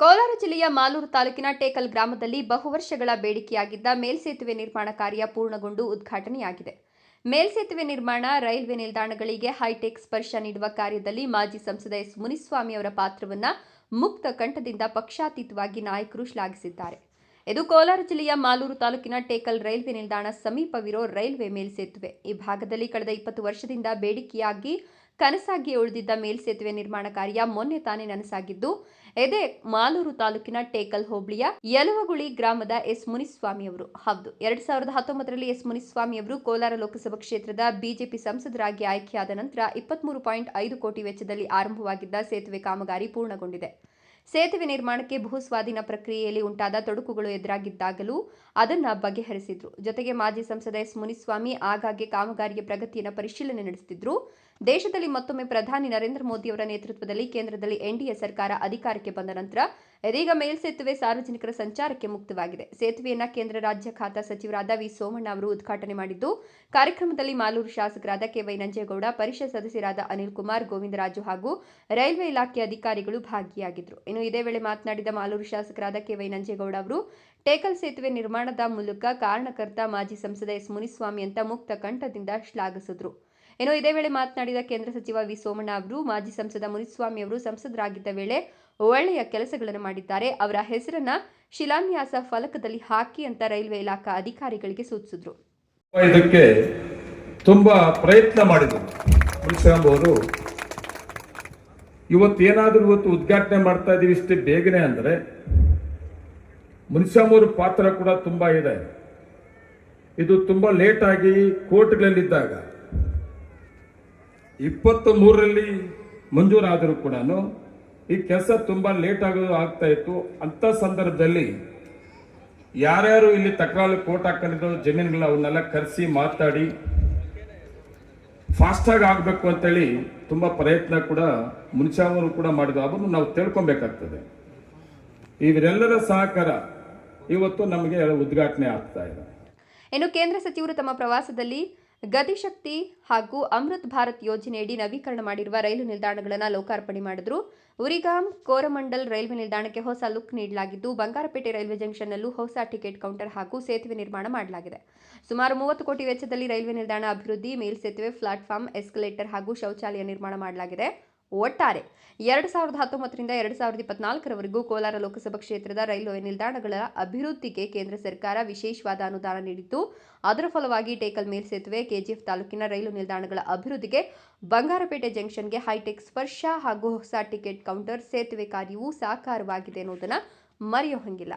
ಕೋಲಾರ ಜಿಲ್ಲೆಯ ಮಾಲೂರು ತಾಲೂಕಿನ ಟೇಕಲ್ ಗ್ರಾಮದಲ್ಲಿ ಬಹುವರ್ಷಗಳ ಬೇಡಿಕೆಯಾಗಿದ್ದ ಮೇಲ್ಸೇತುವೆ ನಿರ್ಮಾಣ ಕಾರ್ಯ ಪೂರ್ಣಗೊಂಡು ಉದ್ಘಾಟನೆಯಾಗಿದೆ. ಮೇಲ್ಸೇತುವೆ ನಿರ್ಮಾಣ, ರೈಲ್ವೆ ನಿಲ್ದಾಣಗಳಿಗೆ ಹೈಟೆಕ್ ಸ್ಪರ್ಶ ನೀಡುವ ಕಾರ್ಯದಲ್ಲಿ ಮಾಜಿ ಸಂಸದ ಎಸ್. ಮುನಿಸ್ವಾಮಿ ಅವರ ಪಾತ್ರವನ್ನ ಮುಕ್ತ ಕಂಠದಿಂದ ಪಕ್ಷಾತೀತವಾಗಿ ನಾಯಕರು ಶ್ಲಾಘಿಸಿದ್ದಾರೆ. ಇದು ಕೋಲಾರ ಜಿಲ್ಲೆಯ ಮಾಲೂರು ತಾಲೂಕಿನ ಟೇಕಲ್ ರೈಲ್ವೆ ನಿಲ್ದಾಣ ಸಮೀಪವಿರೋ ರೈಲ್ವೆ ಮೇಲ್ಸೇತುವೆ ಈ ಭಾಗದಲ್ಲಿ ಕಳೆದ ಇಪ್ಪತ್ತು ವರ್ಷದಿಂದ ಬೇಡಿಕೆಯಾಗಿ ಕನಸಾಗಿ ಉಳಿದಿದ್ದ ಮೇಲ್ಸೇತುವೆ ನಿರ್ಮಾಣ ಕಾರ್ಯ ಮೊನ್ನೆ ತಾನೇ ನನಸಾಗಿದ್ದು. ಎದೆ ಮಾಲೂರು ತಾಲೂಕಿನ ಟೇಕಲ್ ಹೋಬಳಿಯ ಯಲವಗುಳಿ ಗ್ರಾಮದ ಎಸ್ ಮುನಿಸ್ವಾಮಿ ಅವರು. ಹೌದು, ಎರಡ್ ಸಾವಿರದ ಹತ್ತೊಂಬತ್ತರಲ್ಲಿ ಎಸ್ ಮುನಿಸ್ವಾಮಿ ಅವರು ಕೋಲಾರ ಲೋಕಸಭಾ ಕ್ಷೇತ್ರದ ಬಿಜೆಪಿ ಸಂಸದರಾಗಿ ಆಯ್ಕೆಯಾದ ನಂತರ ಇಪ್ಪತ್ಮೂರು ಪಾಯಿಂಟ್ ಐದು ಕೋಟಿ ವೆಚ್ಚದಲ್ಲಿ ಆರಂಭವಾಗಿದ್ದ ಸೇತುವೆ ಕಾಮಗಾರಿ ಪೂರ್ಣಗೊಂಡಿದೆ. ಸೇತುವೆ ನಿರ್ಮಾಣಕ್ಕೆ ಭೂಸ್ವಾಧೀನ ಪ್ರಕ್ರಿಯೆಯಲ್ಲಿ ಉಂಟಾದ ತೊಡಕುಗಳು ಎದುರಾಗಿದ್ದಾಗಲೂ ಅದನ್ನ ಬಗೆಹರಿಸಿದ್ರು. ಜೊತೆಗೆ ಮಾಜಿ ಸಂಸದ ಎಸ್ ಮುನಿಸ್ವಾಮಿ ಆಗಾಗ್ಗೆ ಕಾಮಗಾರಿಯ ಪ್ರಗತಿಯನ್ನು ಪರಿಶೀಲನೆ ನಡೆಸುತ್ತಿದ್ರು ದೇಶದಲ್ಲಿ ಮತ್ತೊಮ್ಮೆ ಪ್ರಧಾನಿ ನರೇಂದ್ರ ಮೋದಿಯವರ ನೇತೃತ್ವದಲ್ಲಿ ಕೇಂದ್ರದಲ್ಲಿ ಎನ್ಡಿಎ ಸರ್ಕಾರ ಅಧಿಕಾರಕ್ಕೆ ಬಂದ ನಂತರ ಇದೀಗ ಮೇಲ್ಸೇತುವೆ ಸಾರ್ವಜನಿಕರ ಸಂಚಾರಕ್ಕೆ ಮುಕ್ತವಾಗಿದೆ. ಸೇತುವೆಯನ್ನ ಕೇಂದ್ರ ರಾಜ್ಯ ಖಾತಾ ಸಚಿವರಾದ ವಿ ಸೋಮಣ್ಣ ಅವರು ಉದ್ಘಾಟನೆ ಮಾಡಿದ್ದು, ಕಾರ್ಯಕ್ರಮದಲ್ಲಿ ಮಾಲೂರು ಶಾಸಕರಾದ ಕೆವೈ ನಂಜೇಗೌಡ, ಪರಿಷತ್ ಸದಸ್ಯರಾದ ಅನಿಲ್ ಕುಮಾರ್ ಗೋವಿಂದರಾಜು ಹಾಗೂ ರೈಲ್ವೆ ಇಲಾಖೆ ಅಧಿಕಾರಿಗಳು ಭಾಗಿಯಾಗಿದ್ದರು ಇನ್ನು ಇದೇ ವೇಳೆ ಮಾತನಾಡಿದ ಮಾಲೂರು ಶಾಸಕರಾದ ಕೆವೈ ನಂಜೇಗೌಡ ಅವರು, ಟೇಕಲ್ ಸೇತುವೆ ನಿರ್ಮಾಣದ ಮೂಲಕ ಕಾರಣಕರ್ತ ಮಾಜಿ ಸಂಸದ ಎಸ್ ಮುನಿಸ್ವಾಮಿ ಅಂತ ಮುಕ್ತ ಕಂಠದಿಂದ ಶ್ಲಾಘಿಸಿದ್ರು. ಇನ್ನು ಇದೇ ವೇಳೆ ಮಾತನಾಡಿದ ಕೇಂದ್ರ ಸಚಿವ ವಿ ಸೋಮಣ್ಣ ಅವರು, ಮಾಜಿ ಸಂಸದ ಮುನಿಸ್ವಾಮಿ ಅವರು ಸಂಸದರಾಗಿದ್ದ ವೇಳೆ ಒಳ್ಳೆಯ ಕೆಲಸಗಳನ್ನು ಮಾಡಿದ್ದಾರೆ. ಅವರ ಹೆಸರನ್ನ ಶಿಲಾನ್ಯಾಸ ಫಲಕದಲ್ಲಿ ಹಾಕಿ ಅಂತ ರೈಲ್ವೆ ಇಲಾಖಾ ಅಧಿಕಾರಿಗಳಿಗೆ ಸೂಚಿಸಿದ್ರು. ಇದಕ್ಕೆ ತುಂಬಾ ಪ್ರಯತ್ನ ಮಾಡಿದ್ರು. ಮುನಿಸ್ವಾಮಿ ಅವರು ಇವತ್ತು ಏನಾದರೂ ಇವತ್ತು ಉದ್ಘಾಟನೆ ಮಾಡ್ತಾ ಇದೀವಿ ಇಷ್ಟೇ ಬೇಗನೆ ಅಂದ್ರೆ, ಮುನಿಸ್ವಾಮಿ ಪಾತ್ರ ಕೂಡ ತುಂಬಾ ಇದೆ. ಇದು ತುಂಬಾ ಲೇಟ್ ಆಗಿ ಕೋರ್ಟ್ಗಳಲ್ಲಿದ್ದಾಗ ಇಪ್ಪತ್ತು ಮೂರರಲ್ಲಿ ಮಂಜೂರಾದರೂ ಕೂಡ ಈ ಕೆಲಸ ತುಂಬಾ ಲೇಟ್ ಆಗೋದು ಆಗ್ತಾ ಇತ್ತು. ಅಂತ ಸಂದರ್ಭದಲ್ಲಿ ಯಾರ್ಯಾರು ಇಲ್ಲಿ ತಕರಾರು ಕೋರ್ಟ್ ಹಾಕೊಂಡಿದ್ರು ಜಮೀನುಗಳನ್ನ ಅವನ್ನೆಲ್ಲ ಕರೆಸಿ ಮಾತಾಡಿ ಫಾಸ್ಟಾಗಿ ಆಗಬೇಕು ಅಂತೇಳಿ ತುಂಬ ಪ್ರಯತ್ನ ಕೂಡ ಮುನ್ಸಾವರು ಕೂಡ ಮಾಡಿದ್ರು. ಅದನ್ನು ನಾವು ತಿಳ್ಕೊಬೇಕಾಗ್ತದೆ. ಇವರೆಲ್ಲರ ಸಹಕಾರ ಇವತ್ತು ನಮಗೆ ಉದ್ಘಾಟನೆ ಆಗ್ತಾ ಇದೆ. ಇನ್ನು ಕೇಂದ್ರ ಸಚಿವರು ತಮ್ಮ ಪ್ರವಾಸದಲ್ಲಿ ಗತಿಶಕ್ತಿ ಹಾಗೂ ಅಮೃತ್ ಭಾರತ್ ಯೋಜನೆಯಡಿ ನವೀಕರಣ ಮಾಡಿರುವ ರೈಲು ನಿಲ್ದಾಣಗಳನ್ನು ಲೋಕಾರ್ಪಣೆ ಮಾಡಿದ್ರು. ಉರಿಗಾಂ, ಕೋರಮಂಡಲ್ ರೈಲ್ವೆ ನಿಲ್ದಾಣಕ್ಕೆ ಹೊಸ ಲುಕ್ ನೀಡಲಾಗಿದ್ದು, ಬಂಗಾರಪೇಟೆ ರೈಲ್ವೆ ಜಂಕ್ಷನ್ನಲ್ಲೂ ಹೊಸ ಟಿಕೆಟ್ ಕೌಂಟರ್ ಹಾಗೂ ಸೇತುವೆ ನಿರ್ಮಾಣ ಮಾಡಲಾಗಿದೆ. ಸುಮಾರು ಮೂವತ್ತು ಕೋಟಿ ವೆಚ್ಚದಲ್ಲಿ ರೈಲ್ವೆ ನಿಲ್ದಾಣ ಅಭಿವೃದ್ಧಿ, ಮೇಲ್ಸೇತುವೆ, ಪ್ಲಾಟ್ಫಾರ್ಮ್, ಎಸ್ಕಲೇಟರ್ ಹಾಗೂ ಶೌಚಾಲಯ ನಿರ್ಮಾಣ ಮಾಡಲಾಗಿದೆ. ಒಟ್ಟಾರೆ ಎರಡು ಸಾವಿರದ ಹತ್ತೊಂಬತ್ತರಿಂದ ಎರಡು ಸಾವಿರದ ಇಪ್ಪತ್ನಾಲ್ಕರವರೆಗೂ ಕೋಲಾರ ಲೋಕಸಭಾ ಕ್ಷೇತ್ರದ ರೈಲ್ವೆ ನಿಲ್ದಾಣಗಳ ಅಭಿವೃದ್ಧಿಗೆ ಕೇಂದ್ರ ಸರ್ಕಾರ ವಿಶೇಷವಾದ ಅನುದಾನ ನೀಡಿತ್ತು. ಅದರ ಫಲವಾಗಿ ಟೇಕಲ್ ಮೇಲ್ಸೇತುವೆ ಕೆಜಿಎಫ್ ತಾಲೂಕಿನ ರೈಲು ನಿಲ್ದಾಣಗಳ ಅಭಿವೃದ್ಧಿಗೆ ಬಂಗಾರಪೇಟೆ ಜಂಕ್ಷನ್ಗೆ ಹೈಟೆಕ್ ಸ್ಪರ್ಶ ಹಾಗೂ ಹೊಸ ಟಿಕೆಟ್ ಕೌಂಟರ್ ಸೇತುವೆ ಕಾರ್ಯವೂ ಸಾಕಾರವಾಗಿದೆ ಎನ್ನುವುದನ್ನು ಮರೆಯೋ ಹಂಗಿಲ್ಲ